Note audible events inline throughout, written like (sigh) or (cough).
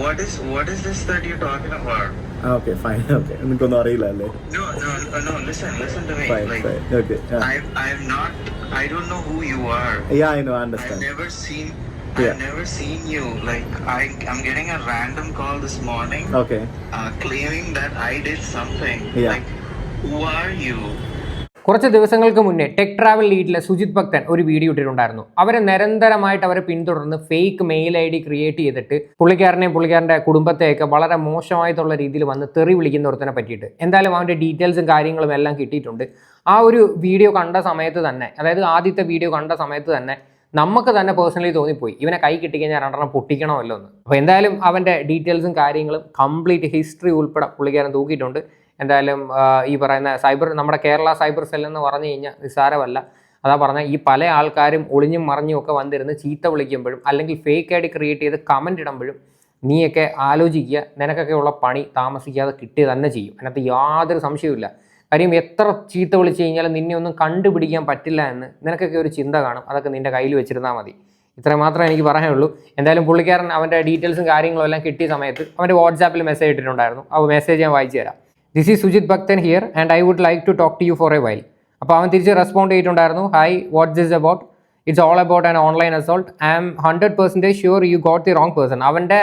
what is what is this that you're talking about? Okay fine (laughs) okay നിനക്കൊന്നും അറിയില്ല അല്ലേ No, no, no, no. Listen, listen to me. Fine like, fine okay I, I'm not. I don't know who you are. Yeah I know I've understand never seen. Yeah. I've never seen you. Like, I, I'm getting a random call this morning, okay uh, claiming that I did something. Yeah. Like, who are you? കുറച്ച് ദിവസങ്ങൾക്ക് മുന്നേ tech travel ലീഡിലെ Sujith ഭക്തൻ ഒരു video ഇട്ടിട്ടുണ്ടായിരുന്നു. അവരെ നിരന്തരമായിട്ട് അവരെ പിന്തുടർന്ന് fake mail I D create ചെയ്തിട്ട് പുള്ളിക്കാരനെയും പുള്ളിക്കാരന്റെ കുടുംബത്തെയൊക്കെ വളരെ മോശമായിട്ടുള്ള രീതിയിൽ വന്ന് തെറി വിളിക്കുന്ന ഒരുത്തനെ പറ്റിയിട്ട്. എന്തായാലും അവന്റെ ഡീറ്റെയിൽസും കാര്യങ്ങളും എല്ലാം കിട്ടിയിട്ടുണ്ട്. ആ ഒരു വീഡിയോ കണ്ട സമയത്ത് തന്നെ അതായത് ആദ്യത്തെ വീഡിയോ കണ്ട സമയത്ത് തന്നെ നമുക്ക് തന്നെ പേഴ്സണലി തോന്നിപ്പോയി. ഇവനെ കൈ കിട്ടിക്കഴിഞ്ഞാൽ രണ്ടെണ്ണം പൊട്ടിക്കണമല്ലോ എന്ന്. അപ്പോൾ എന്തായാലും അവന്റെ ഡീറ്റെയിൽസും കാര്യങ്ങളും കംപ്ലീറ്റ് ഹിസ്റ്ററി ഉൾപ്പെടെ പുള്ളിക്കാരൻ തൂക്കിയിട്ടുണ്ട്. എന്തായാലും ഈ പറയുന്ന സൈബർ നമ്മുടെ കേരള സൈബർ സെൽ എന്ന് പറഞ്ഞു കഴിഞ്ഞാൽ നിസ്സാരമല്ല. അതാ പറഞ്ഞ ഈ പല ആൾക്കാരും ഒളിഞ്ഞും മറിഞ്ഞും ഒക്കെ വന്നിരുന്ന് ചീത്ത വിളിക്കുമ്പോഴും അല്ലെങ്കിൽ ഫേക്ക് ആയിട്ട് ക്രിയേറ്റ് ചെയ്ത് കമന്റ് ഇടുമ്പോഴും നീയൊക്കെ ആലോചിക്കുക. നിനക്കൊക്കെ ഉള്ള പണി താമസിക്കാതെ കിട്ടി തന്നെ ചെയ്യും. അതിനകത്ത് യാതൊരു സംശയവുമില്ല. കാര്യം എത്ര ചീത്ത വിളിച്ചു കഴിഞ്ഞാലും നിന്നെ ഒന്നും കണ്ടുപിടിക്കാൻ പറ്റില്ല എന്ന് നിനക്കൊക്കെ ഒരു ചിന്ത കാണും. അതൊക്കെ നിന്റെ കയ്യിൽ വെച്ചിരുന്നാൽ മതി. ഇത്ര മാത്രമേ എനിക്ക് പറയാനുള്ളൂ. എന്തായാലും പുള്ളിക്കാരൻ അവന്റെ ഡീറ്റെയിൽസും കാര്യങ്ങളും എല്ലാം കിട്ടിയ സമയത്ത് അവന്റെ വാട്സാപ്പിൽ മെസ്സേജ് ഇട്ടിട്ടുണ്ടായിരുന്നു. ആ മെസ്സേജ് ഞാൻ വായിച്ചു തരാം. This is Sujith Bhakthan here and I would like to talk to you for a while അപ്പോൾ അവൻ തിരിച്ച് റെസ്പോണ്ട് ചെയ്തിട്ടുണ്ടായിരുന്നു hi what this about it's all about an online assault I am hundred percentage sure you got the wrong person അവന്റെ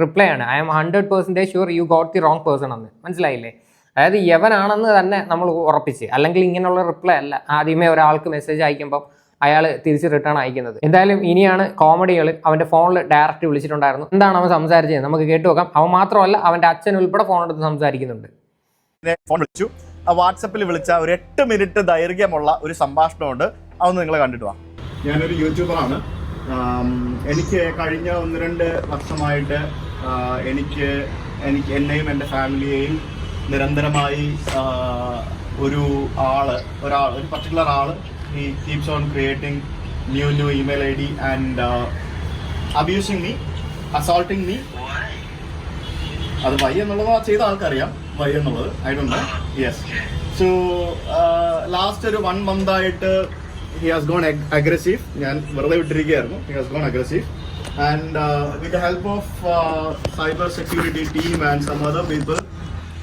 reply ആണ് I am hundred percentage sure you got the wrong person എന്ന്. മനസ്സിലായില്ലേ? അതായത് യവനാണെന്ന് തന്നെ നമ്മൾ ഉറപ്പിച്ച് അല്ലെങ്കിൽ ഇങ്ങനെയുള്ള റിപ്ലൈ അല്ല. ആദ്യമേ ഒരാൾക്ക് മെസ്സേജ് അയക്കുമ്പോൾ അയാൾ തിരിച്ച് റിട്ടേൺ അയക്കുന്നത്. എന്തായാലും ഇനിയാണ് കോമഡികൾ അവന്റെ ഫോണിൽ ഡയറക്റ്റ് വിളിച്ചിട്ടുണ്ടായിരുന്നു എന്താണ് അവൻ സംസാരിച്ചത്? നമുക്ക് കേട്ടു നോക്കാം. അവൻ മാത്രമല്ല അവന്റെ അച്ഛൻ ഉൾപ്പെടെ ഫോൺ സംസാരിക്കുന്നുണ്ട്. ഫോൺ വിളിച്ചു. ആ വാട്സപ്പിൽ വിളിച്ച ഒരു എട്ട് മിനിറ്റ് ദൈർഘ്യമുള്ള ഒരു സംഭാഷണമുണ്ട്. അതൊന്ന് നിങ്ങൾ കണ്ടിട്ട് വാ. ഞാനൊരു യൂട്യൂബറാണ്. എനിക്ക് കഴിഞ്ഞ ഒന്ന് രണ്ട് വർഷമായിട്ട് എനിക്ക് എനിക്ക് എന്നെയും എന്റെ ഫാമിലിയെയും നിരന്തരമായി ഒരു ആൾ ഒരാൾ ഒരു പർട്ടിക്കുലർ ആൾ ഈ keeps on creating new new email I D and abusing me assaulting me അത് വൈ എന്നുള്ളത് ആ ചെയ്ത ആൾക്കറിയാം. വൈ എന്നുള്ളത്. I do yes so last ഒരു വൺ മന്ത് ആയിട്ട് ഹി ഹാസ് ഗോൺ അഗ്രസീവ് ഞാൻ വെറുതെ വിട്ടിരിക്കുകയായിരുന്നു. He has gone aggressive and with the help of cyber security team and some other people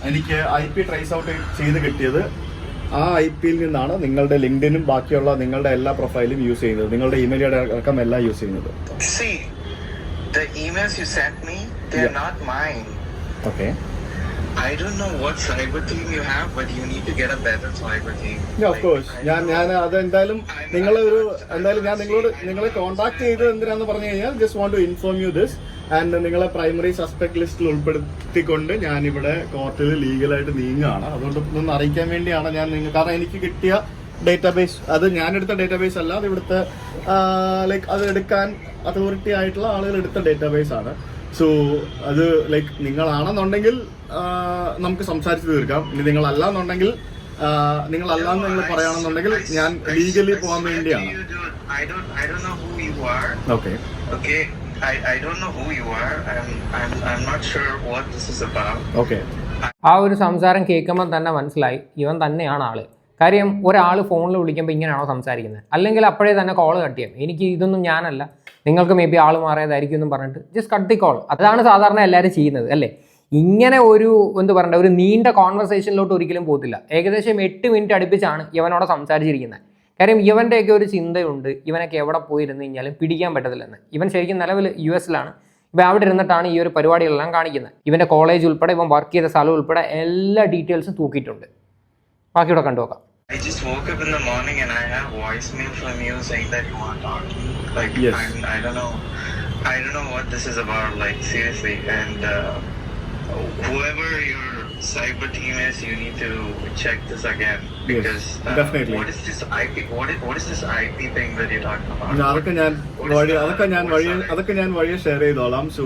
എനിക്ക് ഐ പി ട്രേസ് ഔട്ട് ചെയ്ത് കിട്ടിയത്. ആ I പിയിൽ നിന്നാണ് നിങ്ങളുടെ ലിങ്ക്ഡിനും ബാക്കിയുള്ള നിങ്ങളുടെ എല്ലാ പ്രൊഫൈലും യൂസ് ചെയ്യുന്നത്. നിങ്ങളുടെ ഇമെയിൽ അടക്കം എല്ലാം യൂസ് ചെയ്യുന്നത്. See, I don't know what cyber team you have, but you need to get a better cyber team. Yeah, of course. ഞാൻ ഞാൻ അതെന്തായാലും അത് എന്തായാലും നിങ്ങളെ ഒരു എന്തായാലും ഞാൻ നിങ്ങളോട് നിങ്ങളെ കോൺടാക്ട് ചെയ്തത് എന്തിനാന്ന് പറഞ്ഞു കഴിഞ്ഞാൽ just want to inform you this and നിങ്ങളെ പ്രൈമറി സസ്പെക്ട് ലിസ്റ്റിൽ ഉൾപ്പെടുത്തിക്കൊണ്ട് ഞാൻ ഇവിടെ കോർട്ടിൽ ലീഗലായിട്ട് നീങ്ങുകയാണ്. അതുകൊണ്ട് ഒന്ന് അറിയിക്കാൻ വേണ്ടിയാണ് ഞാൻ നിങ്ങൾ കാരണം എനിക്ക് കിട്ടിയ ഡേറ്റാബേസ് അത് ഞാൻ എടുത്ത ഡേറ്റാബേസ് അല്ല അത് ഇവിടുത്തെ ലൈക്ക് അത് എടുക്കാൻ അതോറിറ്റി ആയിട്ടുള്ള ആളുകൾ എടുത്ത ഡേറ്റാബേസ് ആണ്. സോ അത് ലൈക്ക് നിങ്ങളാണെന്നുണ്ടെങ്കിൽ നമുക്ക് സംസാരിച്ചു തീർക്കാം. ഇനി നിങ്ങൾ അല്ല എന്നുണ്ടെങ്കിൽ നിങ്ങൾ പറയുകയാണെന്നുണ്ടെങ്കിൽ ഞാൻ ലീഗലി പോകാൻ വേണ്ടിയാണ്. ഓക്കെ. ഓക്കെ ആ ഒരു സംസാരം കേൾക്കുമ്പോൾ തന്നെ മനസ്സിലായി. ഇവൻ തന്നെയാണ് ആൾ. കാര്യം ഒരാൾ ഫോണിൽ വിളിക്കുമ്പോൾ ഇങ്ങനെയാണോ സംസാരിക്കുന്നത് അല്ലെങ്കിൽ അപ്പോഴേ തന്നെ കോൾ കട്ട് ചെയ്യാം. എനിക്ക് ഇതൊന്നും ഞാനല്ല. നിങ്ങൾക്ക് മേ ബി ആൾ മാറിയതായിരിക്കും എന്നും പറഞ്ഞിട്ട് ജസ്റ്റ് കട്ട് ദി കോൾ അതാണ് സാധാരണ എല്ലാവരും ചെയ്യുന്നത് അല്ലേ? ഇങ്ങനെ ഒരു എന്ത് പറയണ്ട ഒരു നീണ്ട കോൺവെർസേഷനിലോട്ട് ഒരിക്കലും പോകത്തില്ല ഏകദേശം എട്ട് മിനിറ്റ് അടുപ്പിച്ചാണ് ഇവനോട് സംസാരിച്ചിരിക്കുന്നത് കാര്യം ഇവന്റെയൊക്കെ ഒരു ചിന്തയുണ്ട് ഇവനൊക്കെ എവിടെ പോയിരുന്നു കഴിഞ്ഞാലും പിടിക്കാൻ പറ്റത്തില്ലെന്ന് ഇവൻ ശരിക്കും നിലവിൽ യു എസിലാണ് ഇപ്പം അവിടെ ഇരുന്നിട്ടാണ് ഈ ഒരു പരിപാടികളെല്ലാം കാണിക്കുന്നത് ഇവന്റെ കോളേജ് ഉൾപ്പെടെ ഇവൻ വർക്ക് ചെയ്ത സ്ഥലം ഉൾപ്പെടെ എല്ലാ ഡീറ്റെയിൽസും തൂക്കിയിട്ടുണ്ട് ബാക്കിയുടെ കണ്ടു നോക്കാം I just woke up in the morning and I have voicemail from you saying that you want to talk to me. Like Yes. I'm, I don't know. I don't know what this is about. Like seriously, and uh, whoever your cyber team is, you need to check this again because uh, definitely. what is this IP? What is what is this IP thing that you're talking about? അതൊക്കെ ഞാൻ വഴി അതൊക്കെ ഞാൻ വഴി അതൊക്കെ ഞാൻ വഴിയെ share ചെയ്തോളാം so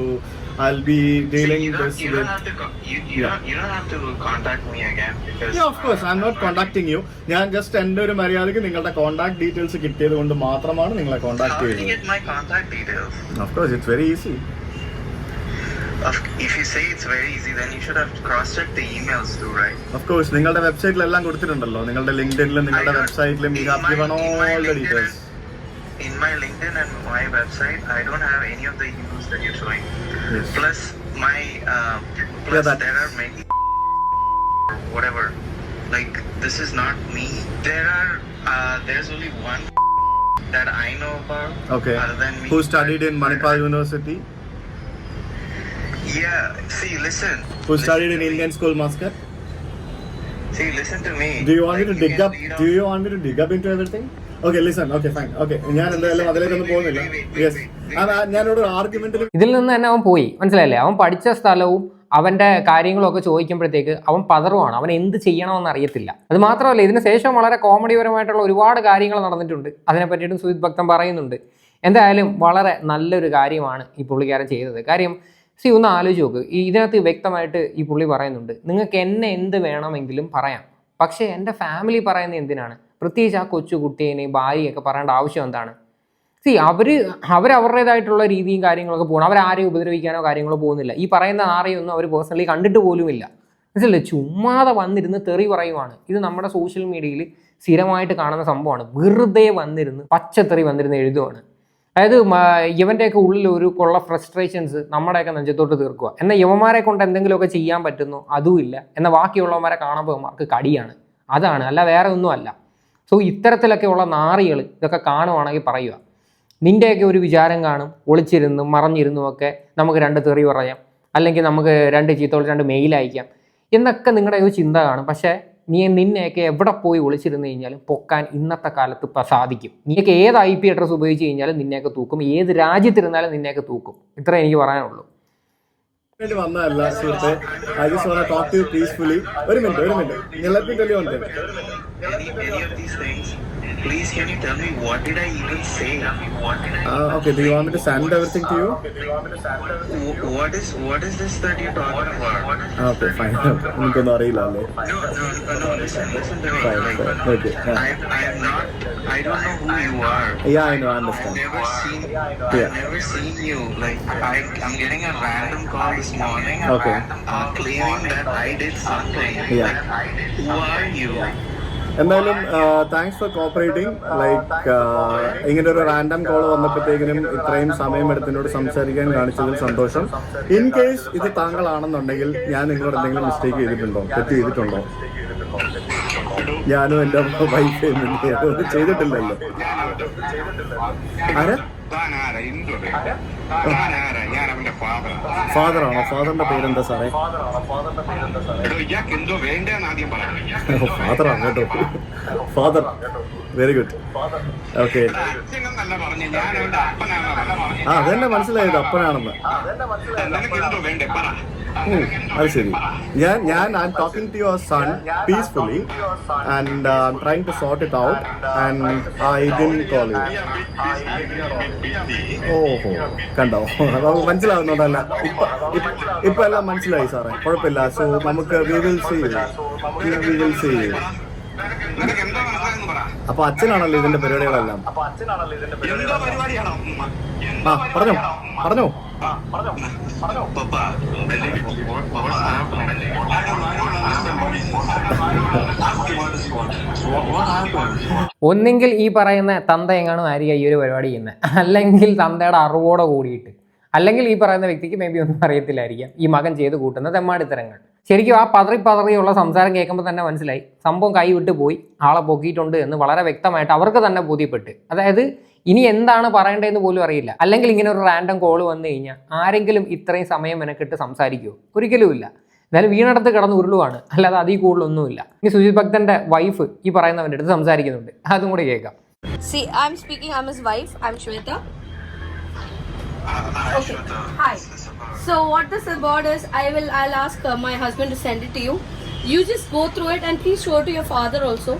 I be See, dealing you don't, this you don't have to co- you, you Yeah. don't you don't have to contact me again because of course I am not contacting you ഞാൻ just എൻ്റെ ഒരു മര്യാദയ്ക്ക് നിങ്ങളുടെ contact details കിട്ടിയത് കൊണ്ട് മാത്രമാണ് നിങ്ങളെ How contact did you ചെയ്തത് get my contact details? Of If you say it's very easy, then you should have cross-checked the emails too, right? Of course നിങ്ങളുടെ വെബ്സൈറ്റിലെല്ലാം കൊടുത്തിട്ടുണ്ടല്ലോ നിങ്ങളുടെ ലിങ്ക്ഡിനിലും നിങ്ങളുടെ I got- വെബ്സൈറ്റിലും in you have my- given in my all the LinkedIn details In my LinkedIn and my website, I don't have any of the emails that you're showing. Yes. Plus, my uh, plus Yeah, that- there are many (laughs) whatever. Like this is not me. There are uh, there's only one (laughs) that I know about. Okay. Other than me. Who studied in Manipal University? Yeah. See, listen. Who Listen studied in Indian School Muscat? See, listen to me. Do you want like, me to you dig up? Do you want me to dig up into everything? Okay, listen. Okay, fine. Okay, ഞാൻ എന്തായാലും അതിലേക്കൊന്നും പോകുന്നില്ല yes ഞാനോട് ആർഗ്യുമെന്റിൽ ഇതിൽ നിന്ന് തന്നെ അവൻ പോയി മനസ്സിലായില്ലേ അവൻ പഠിച്ച സ്ഥലവും അവന്റെ കാര്യങ്ങളൊക്കെ ചോദിക്കുമ്പോഴത്തേക്ക് അവൻ പതറുവാണ് അവൻ എന്ത് ചെയ്യണമെന്ന് അറിയത്തില്ല അത് മാത്രമല്ല ഇതിന് ശേഷം വളരെ കോമഡിപരമായിട്ടുള്ള ഒരുപാട് കാര്യങ്ങൾ നടന്നിട്ടുണ്ട് അതിനെ പറ്റിയിട്ടും സുജിത് ഭക്തൻ പറയുന്നുണ്ട് എന്തായാലും വളരെ നല്ലൊരു കാര്യമാണ് ഈ പുള്ളിക്കാരൻ ചെയ്തത് കാര്യം സി ഒന്ന് ആലോചിച്ച് നോക്ക്. ഈ ഇതിനകത്ത് വ്യക്തമായിട്ട് ഈ പുള്ളി പറയുന്നുണ്ട്. നിങ്ങൾക്ക് എന്നെ എന്ത് വേണമെങ്കിലും പറയാം. പക്ഷേ എന്റെ ഫാമിലി പറയുന്നത് എന്തിനാണ്? പ്രത്യേകിച്ച് ആ കൊച്ചു കുട്ടീനെ ഭാര്യയൊക്കെ പറയേണ്ട ആവശ്യം എന്താണ്? സി അവർ അവരുടേതായിട്ടുള്ള രീതിയും കാര്യങ്ങളൊക്കെ പോകണം അവരാരെയും ഉപദ്രവിക്കാനോ കാര്യങ്ങളോ പോകുന്നില്ല. ഈ പറയുന്ന ആരെയൊന്നും അവർ പേഴ്സണലി കണ്ടിട്ട് പോലുമില്ല. മനസ്സിലല്ലേ ചുമ്മാതെ വന്നിരുന്ന് തെറി പറയുവാണ്. ഇത് നമ്മുടെ സോഷ്യൽ മീഡിയയിൽ സ്ഥിരമായിട്ട് കാണുന്ന സംഭവമാണ്. വെറുതെ വന്നിരുന്ന് പച്ചത്തെറി വന്നിരുന്ന് എഴുതുവാണ്. അതായത് ഇവന്റെയൊക്കെ ഉള്ളിൽ ഒരു കൊള്ള ഫ്രസ്ട്രേഷൻസ് നമ്മുടെയൊക്കെ നെഞ്ചത്തോട്ട് തീർക്കുക എന്നാൽ യവന്മാരെ കൊണ്ട് എന്തെങ്കിലുമൊക്കെ ചെയ്യാൻ പറ്റുന്നു അതുമില്ല എന്നാൽ ബാക്കിയുള്ളവന്മാരെ കാണുമ്പോൾ അവർക്ക് കടിയാണ്. അതാണ്. അല്ല വേറെ ഒന്നുമല്ല സോ ഇത്തരത്തിലൊക്കെയുള്ള നാറികൾ ഇതൊക്കെ കാണുവാണെങ്കിൽ പറയുക നിന്റെയൊക്കെ ഒരു വിചാരം കാണും ഒളിച്ചിരുന്നും മറഞ്ഞിരുന്നും ഒക്കെ നമുക്ക് രണ്ട് തെറി പറയാം. അല്ലെങ്കിൽ നമുക്ക് രണ്ട് ചീത്തോളം രണ്ട് മെയിൽ അയക്കാം. എന്നൊക്കെ നിങ്ങളുടെ ഒരു ചിന്ത കാണും. പക്ഷേ നീ നിന്നെയൊക്കെ എവിടെ പോയി ഒളിച്ചിരുന്നു കഴിഞ്ഞാലും പൊക്കാൻ ഇന്നത്തെ കാലത്ത് സാധിക്കും. നീയൊക്കെ ഏത് ഐ പി അഡ്രസ് ഉപയോഗിച്ച് കഴിഞ്ഞാലും നിന്നെയൊക്കെ തൂക്കും. ഏത് രാജ്യത്തിരുന്നാലും നിന്നെയൊക്കെ തൂക്കും. ഇത്രേ എനിക്ക് പറയാനുള്ളൂ. വേണ്ടി വന്നതല്ല സുഹൃത്തെ I just want talk to peacefully ഒരു മിനിറ്റ് ഒരു minute let me tell you one thing please can you tell me what did I even say? What did I? Okay do you want to send everything to you What is what is this that you're talking about? Okay, fine. എനിക്കൊന്നും അറിയില്ല അല്ലേ to. Okay, yeah. I, I am not. I don't know who you are. Yeah, I know, I I've understand. never seen. Yeah. I've never seen you. Like I, I'm getting a random call this morning. Okay. are claiming that I did something. Yeah. that I Like, who are you? എന്തായാലും thanks for cooperating like ഇങ്ങനെ ഒരു random call വന്നപ്പോഴത്തേക്കിനും ഇത്രയും സമയം എടുത്തിനോട് സംസാരിക്കാൻ കാണിച്ചതിൽ സന്തോഷം in case ഇത് താങ്കളാണെന്നുണ്ടെങ്കിൽ ഞാൻ നിങ്ങളോട് എന്തെങ്കിലും മിസ്റ്റേക്ക് ചെയ്തിട്ടുണ്ടോ തെറ്റ് ചെയ്തിട്ടുണ്ടോ ഞാനും എന്റെ വൈഫ് ചെയ്തിട്ടില്ലല്ലോ ആരാ ഫാദറാണോ? ഫാദറിന്റെ പേരെന്താ സാറേ? ഫാദറാണ്? കേട്ടോ. ഫാദർ. വെരി ഗുഡ് ഓക്കെ ആ അതെന്നെ മനസ്സിലായത് അപ്പനാണെന്ന്. അത് ശരി. ഞാൻ ഞാൻ I'm talking to your son peacefully and I'm trying to sort it out and I didn't call you ഓഹോ കണ്ടോ? നമുക്ക് മനസ്സിലാവുന്നുണ്ടല്ല ഇപ്പൊ എല്ലാം മനസ്സിലായി സാറേ. കുഴപ്പമില്ല. സോ നമുക്ക് we will see we will see അപ്പൊ അച്ഛനാണല്ലോ ഇതിന്റെ പരിപാടികളെല്ലാം? ആ പറഞ്ഞോ. പറഞ്ഞോ. ഒന്നെങ്കിൽ ഈ പറയുന്ന തന്ത എങ്ങാനും ആയിരിക്കും ഈ ഒരു പരിപാടി ചെയ്യുന്നത് അല്ലെങ്കിൽ തന്തയുടെ അറിവോടെ കൂടിയിട്ട്. അല്ലെങ്കിൽ ഈ പറയുന്ന വ്യക്തിക്ക് മേ ബി ഒന്നും അറിയത്തില്ലായിരിക്കാം. ഈ മകൻ ചെയ്ത് കൂട്ടുന്ന തെമ്മാടിത്തരങ്ങൾ. ശരിക്കും ആ പതറി പതറിയുള്ള സംസാരം കേൾക്കുമ്പോൾ തന്നെ മനസ്സിലായി. സംഭവം കൈവിട്ട് പോയി. ആളെ പൊക്കിയിട്ടുണ്ട് എന്ന് വളരെ വ്യക്തമായിട്ട് അവർക്ക് തന്നെ ബോധ്യപ്പെട്ട്. അതായത് ഇനി എന്താണ് പറയേണ്ടതെന്ന് പോലും അറിയില്ല. അല്ലെങ്കിൽ ഇങ്ങനെ ഒരു റാൻഡം കോൾ വന്നു കഴിഞ്ഞാൽ ആരെങ്കിലും ഇത്രയും സമയം എനക്കിട്ട് സംസാരിക്കുമോ ഒരിക്കലുമില്ല എന്നാലും വീണടത്ത് കിടന്ന് ഉരുളുവാണ്. അല്ലാതെ അതീ കൂടുതലൊന്നുമില്ല. ഇനി സുജിത് ഭക്തന്റെ വൈഫ് ഈ പറയുന്നവന്റെ അടുത്ത് സംസാരിക്കുന്നുണ്ട്. അതും കൂടി കേൾക്കാം. You just go through it and please show it to your father also.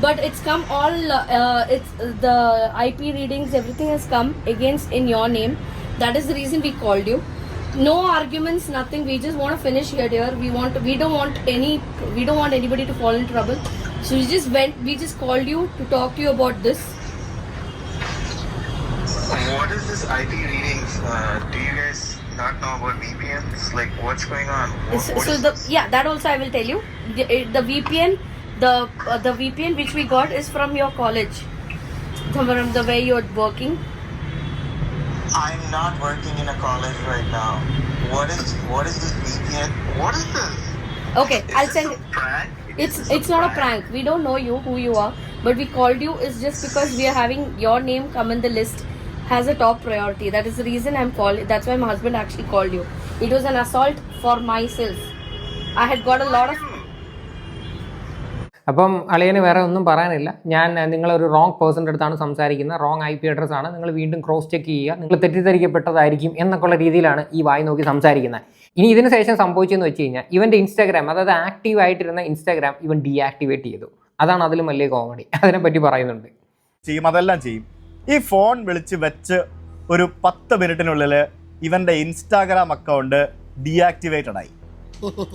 But it's come all. Uh, it's the IP readings. Everything has come against in your name. That is the reason we called you. No arguments, nothing. We just want to finish here, dear. We want. We don't want any. We don't want anybody to fall in trouble. So we just went. We just called you to talk to you about this. What is this IP readings? Uh, do you guys not know about VPNs? Like, what's going on? What, so what so the this? yeah that also i will tell you the, eh, the vpn the uh, the vpn which we got is from your college from the way you're working I'm not working in a college right now. What is what is this VPN? What is this? Okay, I'll Is send a prank? Is It's this it's not a prank. We don't know you who you are, but we called you is just because we are having your name come in the list has a top priority. That is the reason I'm calling. That's why my husband actually called you. It was an assault for myself. I had got a lot of. അപ്പം അളിയന് വേറെ ഒന്നും പറയാനില്ല. ഞാൻ നിങ്ങളൊരു wrong പേഴ്സന്റെ അടുത്താണ് സംസാരിക്കുന്നത്. Wrong I P address ആണ്. നിങ്ങൾ വീണ്ടും ക്രോസ് ചെക്ക് ചെയ്യുക. നിങ്ങൾ തെറ്റിദ്ധരിക്കപ്പെട്ടതായിരിക്കും എന്നൊക്കെയുള്ള രീതിയിലാണ് ഈ വായി നോക്കി സംസാരിക്കുന്നത്. ഇനി ഇതിന് ശേഷം സംഭവിച്ചെന്ന് വെച്ച് കഴിഞ്ഞാൽ ഇവന്റെ ഇൻസ്റ്റാഗ്രാം അതായത് ആക്റ്റീവ് ആയിട്ടിരുന്ന ഇൻസ്റ്റാഗ്രാം ഇവൻ ഡീആക്ടിവേറ്റ് ചെയ്തു. അതാണ് അതിലും വലിയ കോമഡി അതിനെപ്പറ്റി പറയുന്നുണ്ട്. ചെയ്യും. അതെല്ലാം ചെയ്യും. ഈ ഫോൺ വിളിച്ച് വെച്ച് ഒരു പത്ത് മിനിറ്റിനുള്ളിൽ ഇവന്റെ ഇൻസ്റ്റാഗ്രാം അക്കൗണ്ട് ഡീആക്ടിവേറ്റഡ് ആയി.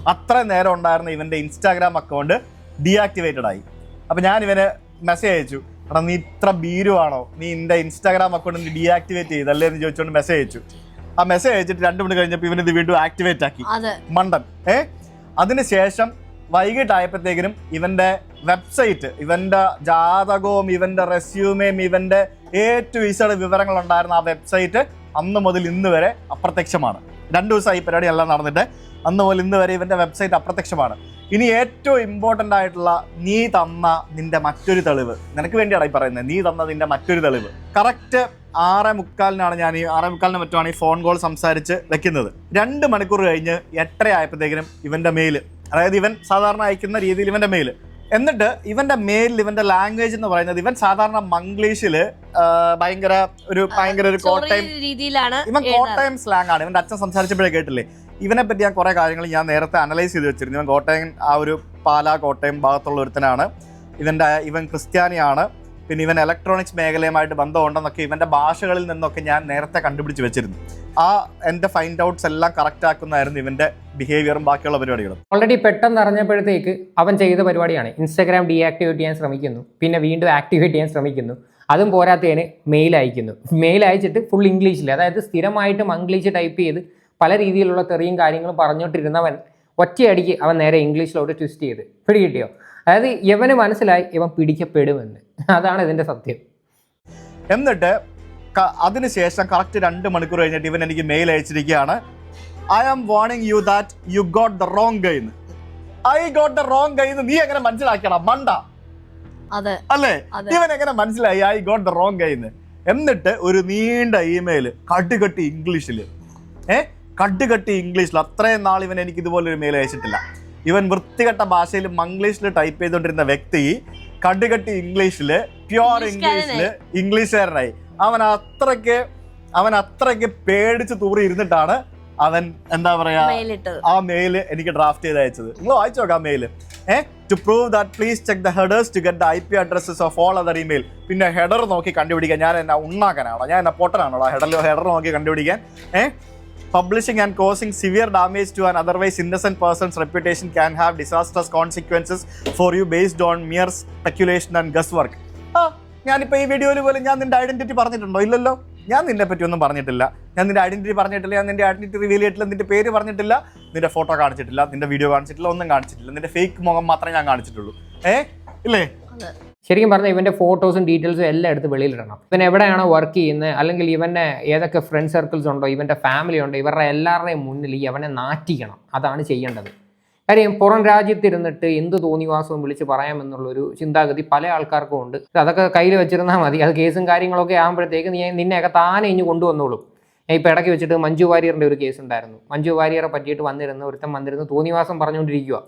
അത്ര നേരം ഉണ്ടായിരുന്ന ഇവന്റെ ഇൻസ്റ്റാഗ്രാം അക്കൗണ്ട് ഡീആക്ടിവേറ്റഡ് ആയി. അപ്പൊ ഞാൻ ഇവനെ മെസ്സേജ് അയച്ചു. എടാ നീ ഇത്ര ഭീരുവാണോ? നീ എന്റെ ഇൻസ്റ്റാഗ്രാം അക്കൗണ്ട് നീ ഡീആക്ടിവേറ്റ് ചെയ്തല്ലേ? എന്ന് ചോദിച്ചുകൊണ്ട് മെസ്സേജ് അയച്ചു. ആ മെസ്സേജ് അയച്ചിട്ട് രണ്ട് മിനിറ്റ് കഴിഞ്ഞപ്പോൾ ഇവനിത് ഇത് വീണ്ടും ആക്ടിവേറ്റ് ആക്കി. മണ്ടൻ. ഏ? അതിനുശേഷം വൈകിട്ടായപ്പോഴത്തേക്കിനും ഇവന്റെ വെബ്സൈറ്റ് ഇവന്റെ ജാതകവും ഇവന്റെ റെസ്യൂമേയും ഇവന്റെ എ ടു ഇസഡ് വിവരങ്ങൾ ഉണ്ടായിരുന്ന ആ വെബ്സൈറ്റ് അന്ന് മുതൽ ഇന്ന് വരെ അപ്രത്യക്ഷമാണ്. രണ്ടു ദിവസമായി ഈ പരിപാടി എല്ലാം നടന്നിട്ട് അന്ന് മുതൽ ഇന്ന് വരെ ഇവന്റെ വെബ്സൈറ്റ് അപ്രത്യക്ഷമാണ്. ഇനി ഏറ്റവും ഇമ്പോർട്ടന്റ് ആയിട്ടുള്ള നീ തന്ന നിന്റെ മറ്റൊരു തെളിവ്. നിനക്ക് വേണ്ടിയാണ് ഈ പറയുന്നത്. നീ തന്ന നിന്റെ മറ്റൊരു തെളിവ്. കറക്റ്റ് ആറേ മുക്കാലിനാണ് ഞാൻ ഈ ആറേ മുക്കാലിന് മറ്റുമാണ് ഈ ഫോൺ കോൾ സംസാരിച്ച് വെക്കുന്നത്. രണ്ട് മണിക്കൂർ കഴിഞ്ഞ് എട്ടര ആയപ്പോഴത്തേക്കിനും ഇവന്റെ മെയിൽ അതായത് ഇവൻ സാധാരണ അയക്കുന്ന രീതിയിൽ ഇവന്റെ മെയിൽ എന്നിട്ട് ഇവന്റെ മെയിലിൽ ഇവന്റെ ലാംഗ്വേജ് എന്ന് പറയുന്നത് ഇവൻ സാധാരണ മംഗ്ലീഷിൽ ഭയങ്കര ഒരു ഭയങ്കര ഒരു കോട്ടയം രീതിയിലാണ് ഇവൻ കോട്ടയം സ്ലാങ് ആണ്. ഇവന്റെ അച്ഛൻ സംസാരിച്ചപ്പോഴേ കേട്ടില്ലേ? ഇവനെ പറ്റി ഞാൻ കുറെ കാര്യങ്ങൾ ഞാൻ നേരത്തെ അനലൈസ് ചെയ്ത് വെച്ചിരുന്നു. ഇവൻ കോട്ടയം ആ ഒരു പാലാ കോട്ടയം ഭാഗത്തുള്ള ഒരുത്തനാണ്. ഇവന്റെ ഇവൻ ക്രിസ്ത്യാനിയാണ്. പിന്നെ ഇവൻ ഇലക്ട്രോണിക്സ് മേഖലയുമായിട്ട് ബന്ധമുണ്ടെന്നൊക്കെ ഇവന്റെ ഭാഷകളിൽ നിന്നൊക്കെ ഞാൻ നേരത്തെ കണ്ടുപിടിച്ച് വെച്ചിരുന്നു. ആ എന്റെ ഫൈൻഡ് ഔട്ട്സ് എല്ലാം കറക്റ്റ് ആക്കുന്നതായിരുന്നു ഇവന്റെ ബിഹേവിയറും ബാക്കിയുള്ള പരിപാടികളും. ഓൾറെഡി പെട്ടെന്ന് അറിഞ്ഞപ്പോഴത്തേക്ക് അവൻ ചെയ്ത പരിപാടിയാണ്. ഇൻസ്റ്റാഗ്രാം ഡീആക്ടിവേറ്റ് ചെയ്യാൻ ശ്രമിക്കുന്നു. പിന്നെ വീണ്ടും ആക്ടിവേറ്റ് ചെയ്യാൻ ശ്രമിക്കുന്നു. അതും പോരാത്തതിന് മെയിൽ അയക്കുന്നു. മെയിൽ അയച്ചിട്ട് ഫുൾ ഇംഗ്ലീഷിൽ അതായത് സ്ഥിരമായിട്ടും ഇംഗ്ലീഷ് ടൈപ്പ് ചെയ്ത് പല രീതിയിലുള്ള തെറിയും കാര്യങ്ങളും പറഞ്ഞുകൊണ്ടിരുന്നവൻ ഒറ്റയടിക്ക് അവൻ നേരെ ഇംഗ്ലീഷിലോട്ട് ട്വിസ്റ്റ് ചെയ്ത്. പിടികിട്ടിയോ? അതായത് ഇവന് മനസ്സിലായി ഇവൻ പിടിക്കപ്പെടുമെന്ന്. അതാണ് ഇതിന്റെ സത്യം. എന്നിട്ട് അതിനുശേഷം കറക്റ്റ് രണ്ട് മണിക്കൂർ കഴിഞ്ഞിട്ട് ഇവൻ എനിക്ക് mail അയച്ചിരിക്കുകയാണ്. I am warning you that you got the wrong ഗൈന്ന് I got the wrong ഗൈന്ന് നീ എങ്ങനെ മനസ്സിലാക്കണം മണ്ട. അതെ. അല്ലേ? ഇവൻ എങ്ങനെ മനസ്സിലായി? ഐ ഗോട്ട് ദ റോങ് ഗൈന്ന് എന്നിട്ട് ഒരു നീണ്ട ഇമെയിൽ കട്ടുകട്ടി ഇംഗ്ലീഷിൽ ഏ? കട്ടുകട്ടി ഇംഗ്ലീഷിൽ അത്രയും നാൾ ഇവൻ എനിക്ക് ഇതുപോലൊരു മെയിൽ അയച്ചിട്ടില്ല. ഇവൻ വൃത്തികെട്ട ഭാഷയിൽ മംഗ്ലീഷിൽ ടൈപ്പ് ചെയ്തുകൊണ്ടിരുന്ന വ്യക്തി കടുകട്ടി ഇംഗ്ലീഷിൽ പ്യോർ ഇംഗ്ലീഷിൽ ഇംഗ്ലീഷുകാരനായി. അവൻ അത്രയ്ക്ക് അവൻ അത്രയ്ക്ക് പേടിച്ച് തൂറി ഇരുന്നിട്ടാണ് അവൻ എന്താ പറയാ ആ മെയിൽ എനിക്ക് ഡ്രാഫ്റ്റ് ചെയ്ത് അയച്ചത്. നിങ്ങൾ വായിച്ചു നോക്കാം മെയിൽ ഏ? To prove that please check the headers to get the I P addresses of all other email പിന്നെ ഹെഡർ നോക്കി കണ്ടുപിടിക്കാൻ ഞാൻ എന്നാ ഉണ്ണാക്കാനാണോ. ഞാൻ എന്നാ പൊട്ടനാണോ ഹെഡർ ഹെഡർ നോക്കി കണ്ടുപിടിക്കാൻ. ഏ? Publishing and causing severe damage to an otherwise innocent persons reputation can have disaster consequences for you based on mere speculation and guesswork ആ ഞാനിപ്പോൾ ഈ വീഡിയോയിൽ പോലും ഞാൻ നിന്റെ ഐഡന്റിറ്റി പറഞ്ഞിട്ടുണ്ടോ? ഇല്ലല്ലോ. ഞാൻ നിന്നെ പറ്റി ഒന്നും പറഞ്ഞിട്ടില്ല. ഞാൻ നിന്റെ ഐഡന്റിറ്റി പറഞ്ഞിട്ടില്ല ഞാൻ നിന്റെ ഐഡന്റിറ്റി റിവീൽ ചെയ്തിട്ടില്ല നിന്റെ പേര് പറഞ്ഞിട്ടില്ല നിന്റെ ഫോട്ടോ കാണിച്ചിട്ടില്ല നിന്റെ വീഡിയോ കാണിച്ചിട്ടില്ല ഒന്നും കാണിച്ചിട്ടില്ല. നിന്റെ ഫേക്ക് മുഖം മാത്രമേ ഞാൻ കാണിച്ചിട്ടുള്ളൂ. ഏ? ഇല്ലേ? ശരിക്കും പറഞ്ഞാൽ ഇവന്റെ ഫോട്ടോസും ഡീറ്റെയിൽസും എല്ലാം എടുത്ത് വെളിയിലിടണം. ഇവൻ എവിടെയാണ് വർക്ക് ചെയ്യുന്നത് അല്ലെങ്കിൽ ഇവന്റെ ഏതൊക്കെ ഫ്രണ്ട് സർക്കിൾസ് ഉണ്ടോ ഇവന്റെ ഫാമിലി ഉണ്ടോ ഇവരുടെ എല്ലാവരുടെയും മുന്നിൽ ഈ അവനെ നാറ്റിക്കണം. അതാണ് ചെയ്യേണ്ടത്. കാര്യം പുറം രാജ്യത്തിരുന്നിട്ട് എന്ത് തോന്നിവാസവും വിളിച്ച് പറയാമെന്നുള്ളൊരു ചിന്താഗതി പല ആൾക്കാർക്കും ഉണ്ട്. അതൊക്കെ കയ്യിൽ വെച്ചിരുന്നാൽ മതി. അത് കേസും കാര്യങ്ങളൊക്കെ ആകുമ്പോഴത്തേക്ക് നീ നിന്നെയൊക്കെ താനെ ഇനി കൊണ്ടുവന്നോളും. ഞാൻ ഇപ്പോൾ ഇടയ്ക്ക് വെച്ചിട്ട് മഞ്ജു വാര്യറിന്റെ ഒരു കേസ് ഉണ്ടായിരുന്നു. മഞ്ജു വാര്യറെ പറ്റിയിട്ട് വന്നിരുന്ന ഒരുത്തം വന്നിരുന്ന് തോന്നിവാസം പറഞ്ഞുകൊണ്ടിരിക്കുക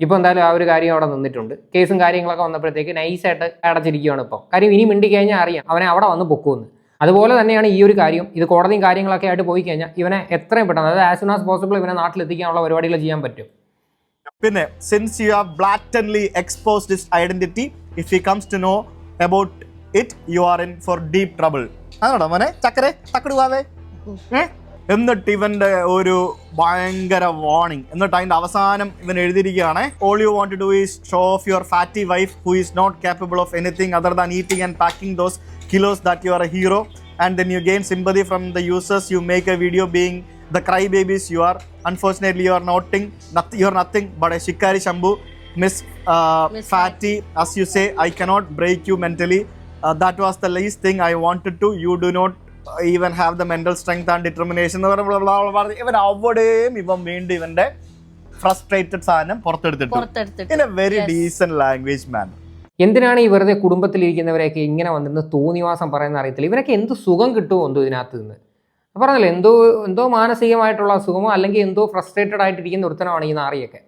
ഇപ്പോൾ എന്തായാലും ആ ഒരു കാര്യം അവിടെ നിന്നിട്ടുണ്ട്. കേസും കാര്യങ്ങളൊക്കെ വന്നപ്പോഴത്തേക്ക് നൈസായിട്ട് അടച്ചിരിക്കുകയാണ് ഇപ്പോൾ കാര്യം ഇനി മിണ്ടി കഴിഞ്ഞാൽ അറിയാം അവനെ അവിടെ വന്ന് പൊക്കുമെന്ന്. അതുപോലെ തന്നെയാണ് ഈ ഒരു കാര്യം ഇത് കോടതിയും കാര്യങ്ങളൊക്കെ ആയിട്ട് പോയി കഴിഞ്ഞാൽ ഇവനെ എത്രയും പെട്ടെന്ന് അതായത് ആസ് സൂൺ ആസ് പോസിബിൾ ഇവനെ നാട്ടിലെത്തിക്കാനുള്ള പരിപാടികൾ ചെയ്യാൻ പറ്റും. പിന്നെ since you have blatantly exposed this identity if he comes to know about it you are in for deep trouble അതാണോ മോനെ? ചക്കരെ തക്കടുവാവേ ഏ? എന്നിട്ട് ഇവന്റെ ഒരു ഭയങ്കര വാർണിംഗ് എന്നിട്ട് അതിന്റെ അവസാനം ഇവൻ എഴുതിയിരിക്കുകയാണ് all you want to do is show off your fatty wife who is not capable of anything other than eating and packing those kilos that you are a hero and then you gain sympathy from the users you make a video being the crybabies you are unfortunately you are nothing nothing you are nothing but a shikari shambu miss, uh, Miss fatty as you say i cannot break you mentally uh, that was the least thing i wanted to you do not even have the mental strength and determination എന്ന് പറയുമ്പോൾ ഇവൻ അവിടെയും ഇവൻ വീണ്ടും ഇവന്റെ frustrated സാധനം പുറത്തെടുത്തിട്ടുണ്ട് പുറത്തെടുത്തിട്ട്. In a very decent language man എന്തിനാണ് ഈ വെറുതെ കുടുംബത്തിലിരിക്കുന്നവരെയൊക്കെ ഇങ്ങനെ വന്നിരുന്ന് തോന്നിവാസം പറയുന്ന അറിയത്തില്ല? ഇവരൊക്കെ എന്ത് സുഖം കിട്ടുമോ എന്തോ ഇതിനകത്ത് നിന്ന്? പറഞ്ഞല്ലോ എന്തോ എന്തോ മാനസികമായിട്ടുള്ള അസുഖമോ അല്ലെങ്കിൽ എന്തോ ഫ്രസ്ട്രേറ്റഡ് ആയിട്ടിരിക്കുന്ന ഒരുത്തനമാണ് ഈ നാറിയൊക്കെ.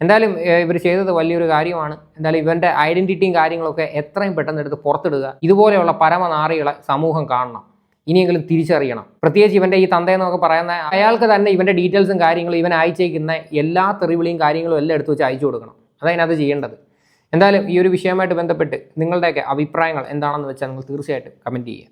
എന്തായാലും ഇവർ ചെയ്തത് വലിയൊരു കാര്യമാണ്. എന്തായാലും ഇവന്റെ ഐഡന്റിറ്റിയും കാര്യങ്ങളൊക്കെ എത്രയും പെട്ടെന്ന് എടുത്ത് പുറത്തിടുക. ഇതുപോലെയുള്ള പരമനാറികളെ സമൂഹം കാണണം. ഇനിയെങ്കിലും തിരിച്ചറിയണം. പ്രത്യേകിച്ച് ഇവന്റെ ഈ തന്തയെന്നൊക്കെ പറയുന്ന അയാൾക്ക് തന്നെ ഇവന്റെ ഡീറ്റെയിൽസും കാര്യങ്ങളും ഇവൻ അയച്ചേക്കുന്ന എല്ലാ തെറിവിളിയും കാര്യങ്ങളും എല്ലാം എടുത്തു വെച്ച് അയച്ചു കൊടുക്കണം. അതതിനകത്ത് ചെയ്യേണ്ടത്. എന്തായാലും ഈ ഒരു വിഷയവുമായിട്ട് ബന്ധപ്പെട്ട് നിങ്ങളുടെയൊക്കെ അഭിപ്രായങ്ങൾ എന്താണെന്ന് വെച്ചാൽ നിങ്ങൾ തീർച്ചയായിട്ടും കമന്റ് ചെയ്യുക.